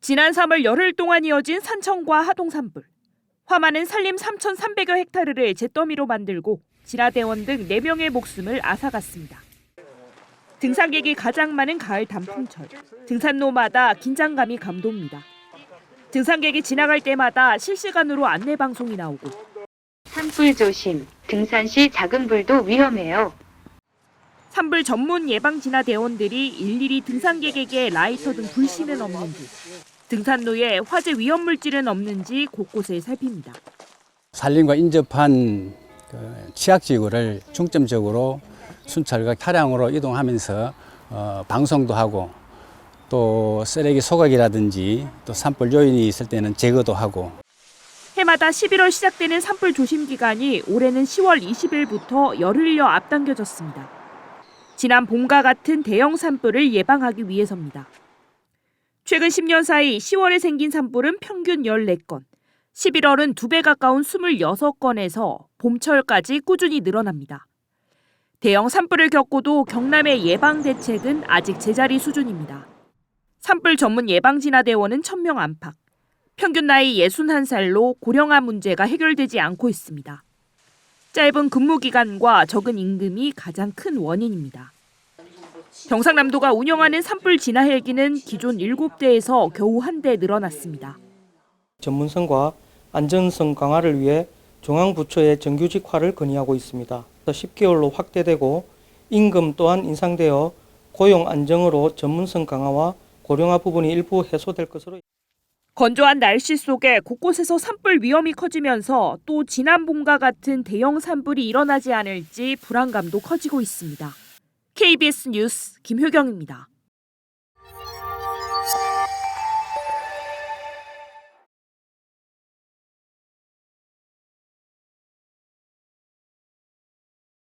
지난 3월 열흘 동안 이어진 산청과 하동 산불. 화마는 산림 3,300여 헥타르를 잿더미로 만들고 진화대원 등 4명의 목숨을 앗아갔습니다. 등산객이 가장 많은 가을 단풍철. 등산로마다 긴장감이 감돕니다. 등산객이 지나갈 때마다 실시간으로 안내 방송이 나오고 산불 조심. 등산 시 작은 불도 위험해요. 산불 전문 예방 진화 대원들이 일일이 등산객에게 라이터 등 불씨는 없는지, 등산로에 화재 위험 물질은 없는지 곳곳을 살핍니다. 산림과 인접한 그 취약 지구를 중점적으로 순찰과 차량으로 이동하면서 어, 방송도 하고 또 쓰레기 소각이라든지 또 산불 요인이 있을 때는 제거도 하고 해마다 11월 시작되는 산불 조심 기간이 올해는 10월 20일부터 열흘여 앞당겨졌습니다. 지난 봄과 같은 대형 산불을 예방하기 위해서입니다. 최근 10년 사이 10월에 생긴 산불은 평균 14건, 11월은 2배 가까운 26건에서 봄철까지 꾸준히 늘어납니다. 대형 산불을 겪고도 경남의 예방 대책은 아직 제자리 수준입니다. 산불 전문 예방진화대원은 1000명 안팎, 평균 나이 61살로 고령화 문제가 해결되지 않고 있습니다. 짧은 근무 기간과 적은 임금이 가장 큰 원인입니다. 경상남도가 운영하는 산불 진화 헬기는 기존 7대에서 겨우 한 대 늘어났습니다. 전문성과 안전성 강화를 위해 중앙부처의 정규직화를 건의하고 있습니다. 10개월로 확대되고 임금 또한 인상되어 고용 안정으로 전문성 강화와 고령화 부분이 일부 해소될 것으로 건조한 날씨 속에 곳곳에서 산불 위험이 커지면서 또 지난 봄과 같은 대형 산불이 일어나지 않을지 불안감도 커지고 있습니다. KBS 뉴스 김효경입니다.